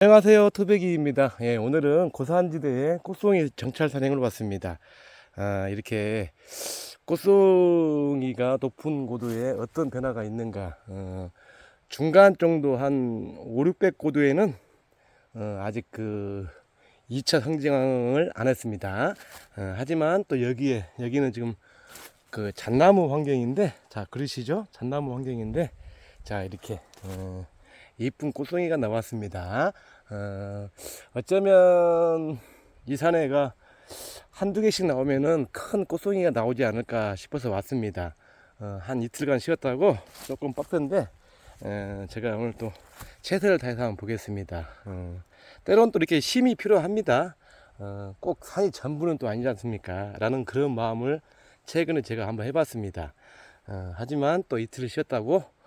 안녕하세요. 토백이입니다. 예, 오늘은 고산지대에 꽃송이 정찰 산행을 왔습니다. 아, 이렇게 꽃송이가 높은 고도에 어떤 변화가 있는가. 어, 중간 정도 한 5, 600 고도에는 어, 아직 그 2차 성장을 안 했습니다. 어, 하지만 또 여기에 여기는 지금 그 잣나무 환경인데 자 그러시죠? 잣나무 환경인데 자 이렇게 어, 이쁜 꽃송이가 나왔습니다. 어, 어쩌면 이 산에가 한두 개씩 나오면은 큰 꽃송이가 나오지 않을까 싶어서 왔습니다. 어, 한 이틀간 쉬었다고 조금 빡센데 에, 제가 오늘 또 최선을 다해서 한번 보겠습니다. 어, 때론 또 이렇게 힘이 필요합니다. 어, 꼭 산이 전부는 또 아니지 않습니까? 라는 그런 마음을 최근에 제가 한번 해봤습니다. 어, 하지만 또 이틀을 쉬었다고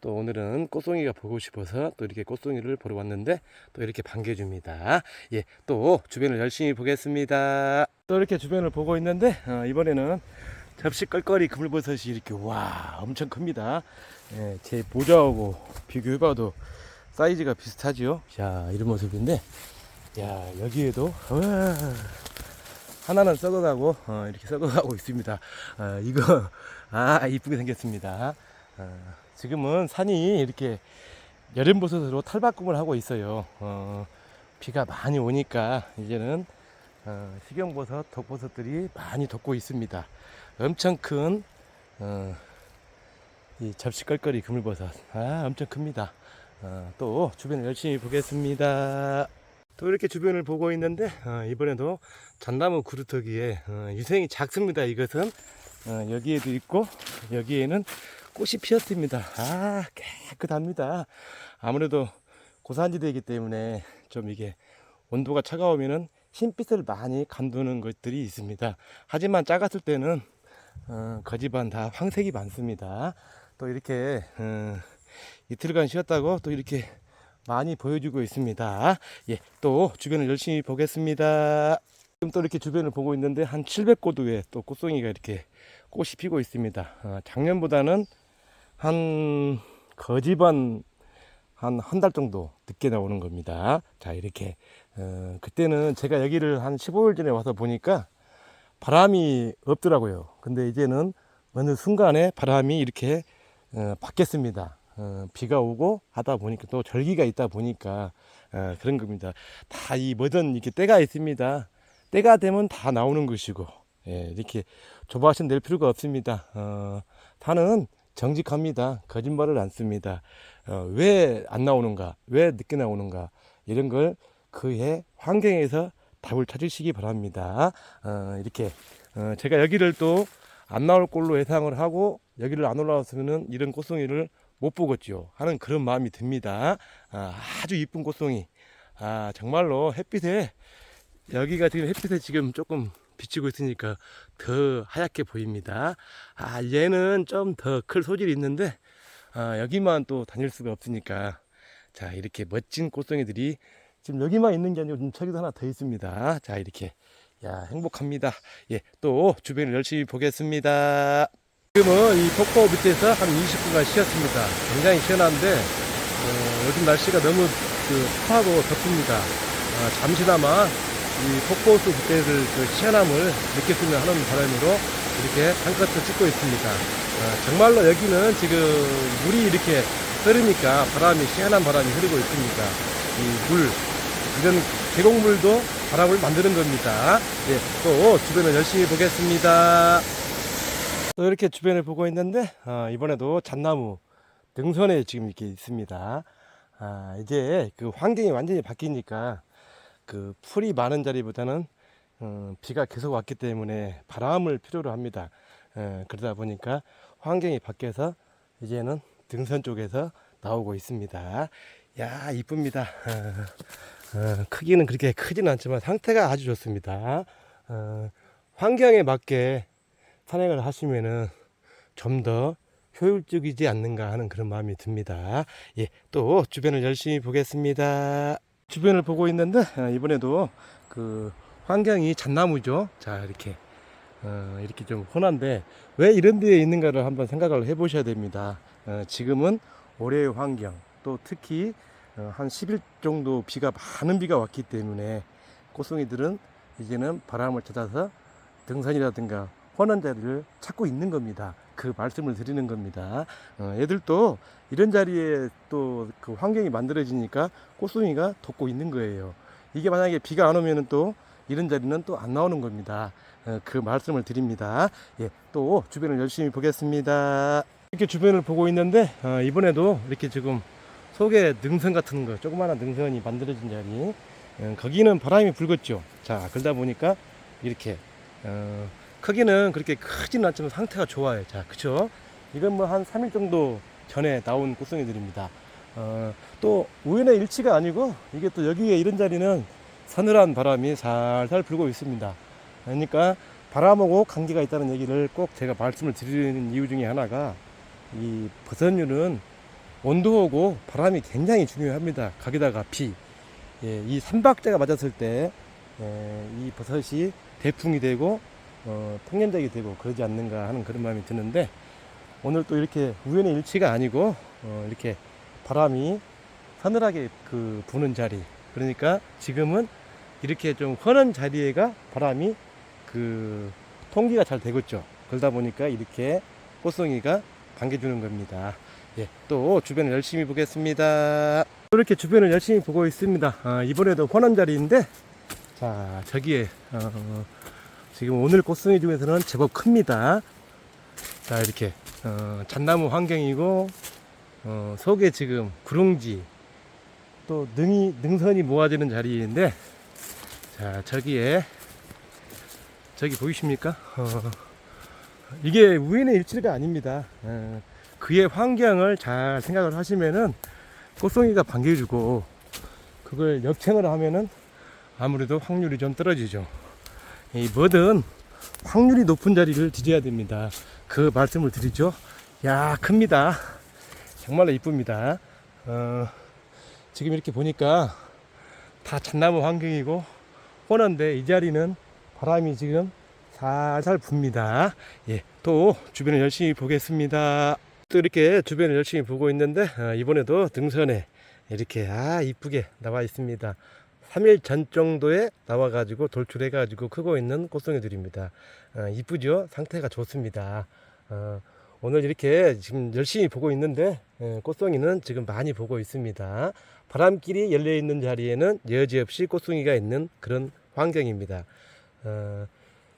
또 오늘은 꽃송이가 보고 싶어서 또 이렇게 꽃송이를 보러 왔는데 또 이렇게 반겨줍니다. 예, 또 주변을 열심히 보겠습니다. 또 이렇게 주변을 보고 있는데 어, 이번에는 접시 껄껄이 그물버섯이 이렇게 와 엄청 큽니다. 예, 제 모자하고 비교해봐도 사이즈가 비슷하지요. 자 이런 모습인데 야 여기에도 와, 하나는 썩어가고 어, 이렇게 썩어가고 있습니다. 어, 이거 아 이쁘게 생겼습니다. 어, 지금은 산이 이렇게 여름버섯으로 탈바꿈을 하고 있어요. 어, 비가 많이 오니까 이제는 어, 식용버섯, 독버섯들이 많이 돋고 있습니다. 엄청 큰 어, 이 접시껄거리 그물버섯, 아 엄청 큽니다. 어, 또 주변을 열심히 보겠습니다. 또 이렇게 주변을 보고 있는데 어, 이번에도 잣나무 구루터기에 어, 유생이 작습니다. 이것은 어, 여기에도 있고 여기에는 꽃이 피었습니다. 아, 깨끗합니다. 아무래도 고산지대이기 때문에 좀 이게 온도가 차가우면은 흰빛을 많이 감도는 것들이 있습니다. 하지만 작았을 때는 어, 거지반 다 황색이 많습니다. 또 이렇게 어, 이틀간 쉬었다고 또 이렇게 많이 보여주고 있습니다. 예, 또 주변을 열심히 보겠습니다. 지금 또 이렇게 주변을 보고 있는데 한 700고도에 또 꽃송이가 이렇게 꽃이 피고 있습니다. 어, 작년보다는 한 거지반 한 한 달 정도 늦게 나오는 겁니다. 자 이렇게 어, 그때는 제가 여기를 한 15일 전에 와서 보니까 바람이 없더라고요. 근데 이제는 어느 순간에 바람이 이렇게 어, 바뀌었습니다. 어, 비가 오고 하다 보니까 또 절기가 있다 보니까 어, 그런 겁니다. 다 이 뭐든 이렇게 때가 있습니다. 때가 되면 다 나오는 것이고 예, 이렇게 조바심 낼 필요가 없습니다. 어, 산은 정직합니다. 거짓말을 안 씁니다. 어, 왜 안 나오는가? 왜 늦게 나오는가? 이런 걸 그의 환경에서 답을 찾으시기 바랍니다. 어, 이렇게 어, 제가 여기를 또 안 나올 걸로 예상을 하고 여기를 안 올라왔으면은 이런 꽃송이를 못 보겠죠 하는 그런 마음이 듭니다. 아, 아주 이쁜 꽃송이. 아 정말로 햇빛에 여기가 지금 햇빛에 지금 조금 비치고 있으니까 더 하얗게 보입니다. 아, 얘는 좀 더 클 소질이 있는데, 아, 여기만 또 다닐 수가 없으니까. 자, 이렇게 멋진 꽃송이들이 지금 여기만 있는 게 아니고 지금 저기도 하나 더 있습니다. 자, 이렇게. 야, 행복합니다. 예, 또 주변을 열심히 보겠습니다. 지금은 이 폭포 밑에서 한 20분간 쉬었습니다. 굉장히 시원한데, 어, 요즘 날씨가 너무 그 습하고 덥습니다. 아, 잠시나마 이 폭포수 밑에를 그 시원함을 느꼈으면 하는 바람으로 이렇게 한껏을 찍고 있습니다. 어, 정말로 여기는 지금 물이 이렇게 흐르니까 바람이 시원한 바람이 흐르고 있습니다. 이 물, 이런 계곡물도 바람을 만드는 겁니다. 예, 또 주변을 열심히 보겠습니다. 또 이렇게 주변을 보고 있는데 어, 이번에도 잣나무 등선에 지금 이렇게 있습니다. 아, 이제 그 환경이 완전히 바뀌니까 그 풀이 많은 자리보다는 어, 비가 계속 왔기 때문에 바람을 필요로 합니다. 어, 그러다 보니까 환경이 바뀌어서 이제는 등선 쪽에서 나오고 있습니다. 야 이쁩니다. 어, 어, 크기는 그렇게 크지는 않지만 상태가 아주 좋습니다. 어, 환경에 맞게 산행을 하시면은 좀 더 효율적이지 않는가 하는 그런 마음이 듭니다. 예, 또 주변을 열심히 보겠습니다. 주변을 보고 있는데 아, 이번에도 그 환경이 잣나무죠. 자 이렇게 어, 이렇게 좀 흔한데 왜 이런 데에 있는가를 한번 생각을 해보셔야 됩니다. 어, 지금은 올해의 환경 또 특히 어, 한 10일 정도 비가 많은 비가 왔기 때문에 꽃송이들은 이제는 바람을 찾아서 등산이라든가 자리를 찾고 있는 겁니다. 그 말씀을 드리는 겁니다. 어, 애들도 이런 자리에 또 그 환경이 만들어지니까 꽃송이가 돋고 있는 거예요. 이게 만약에 비가 안 오면은 또 이런 자리는 또 안 나오는 겁니다. 어, 그 말씀을 드립니다. 예, 또 주변을 열심히 보겠습니다. 이렇게 주변을 보고 있는데 어, 이번에도 이렇게 지금 속에 능선 같은 거 조그마한 능선이 만들어진 자리 어, 거기는 바람이 불겠죠. 자 그러다 보니까 이렇게 어, 크기는 그렇게 크지는 않지만 상태가 좋아요. 자 그쵸? 이건 뭐 한 3일 정도 전에 나온 꽃송이들입니다. 어, 또 우연의 일치가 아니고 이게 또 여기에 이런 자리는 서늘한 바람이 살살 불고 있습니다. 그러니까 바람하고 관계가 있다는 얘기를 꼭 제가 말씀을 드리는 이유 중에 하나가 이 버섯류는 온도하고 바람이 굉장히 중요합니다. 거기다가 비. 예, 이 삼박자가 맞았을 때, 예, 이 버섯이 대풍이 되고, 어, 통년작이 되고 그러지 않는가 하는 그런 마음이 드는데, 오늘 또 이렇게 우연의 일치가 아니고, 어, 이렇게 바람이 서늘하게 그 부는 자리. 그러니까 지금은 이렇게 좀 훤한 자리에가 바람이 그 통기가 잘 되겠죠. 그러다 보니까 이렇게 꽃송이가 반겨주는 겁니다. 예, 또 주변을 열심히 보겠습니다. 이렇게 주변을 열심히 보고 있습니다. 아, 이번에도 훤한 자리인데, 자 저기에 어, 지금 오늘 꽃송이 중에서는 제법 큽니다. 자 이렇게 어, 잣나무 환경이고 어, 속에 지금 구릉지 또 능이 능선이 모아지는 자리인데, 자 저기에 저기 보이십니까? 어, 이게 우연의 일치가 아닙니다. 어, 그의 환경을 잘 생각을 하시면은 꽃송이가 반겨주고 그걸 역행을 하면은 아무래도 확률이 좀 떨어지죠. 이 뭐든 확률이 높은 자리를 뒤져야 됩니다. 그 말씀을 드리죠. 야 큽니다. 정말로 이쁩니다. 어, 지금 이렇게 보니까 다 잣나무 환경이고 훤한데 이 자리는 바람이 지금 살살 붑니다. 예, 또 주변을 열심히 보겠습니다. 또 이렇게 주변을 열심히 보고 있는데 어, 이번에도 등선에 이렇게 아 이쁘게 나와 있습니다. 3일 전 정도에 나와가지고 돌출해가지고 크고 있는 꽃송이들입니다. 어, 이쁘죠? 상태가 좋습니다. 어, 오늘 이렇게 지금 열심히 보고 있는데 예, 꽃송이는 지금 많이 보고 있습니다. 바람길이 열려 있는 자리에는 여지없이 꽃송이가 있는 그런 환경입니다. 어,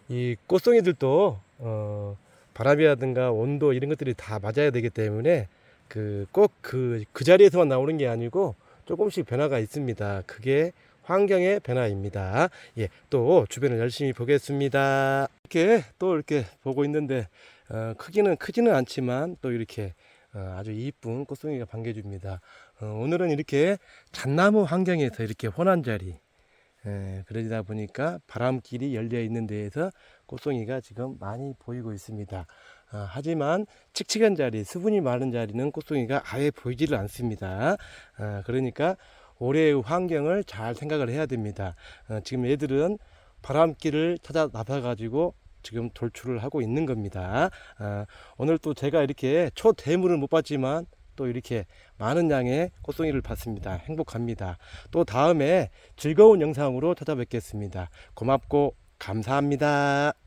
이 꽃송이들도 어, 바람이라든가 온도 이런 것들이 다 맞아야 되기 때문에 그 꼭그그 자리에서만 나오는 게 아니고 조금씩 변화가 있습니다. 그게 환경의 변화입니다. 예, 또 주변을 열심히 보겠습니다. 이렇게 또 이렇게 보고 있는데 어, 크기는 크지는 않지만 또 이렇게 어, 아주 이쁜 꽃송이가 반겨줍니다. 어, 오늘은 이렇게 잣나무 환경에서 이렇게 혼한 자리 예, 그러다 보니까 바람길이 열려 있는 데에서 꽃송이가 지금 많이 보이고 있습니다. 아, 하지만 칙칙한 자리, 수분이 많은 자리는 꽃송이가 아예 보이지를 않습니다. 아, 그러니까 올해의 환경을 잘 생각을 해야 됩니다. 어, 지금 애들은 바람길을 찾아 나서가지고 지금 돌출을 하고 있는 겁니다. 아, 오늘 또 제가 이렇게 초대물을 못 봤지만 또 이렇게 많은 양의 꽃송이를 봤습니다. 행복합니다. 또 다음에 즐거운 영상으로 찾아뵙겠습니다. 고맙고 감사합니다.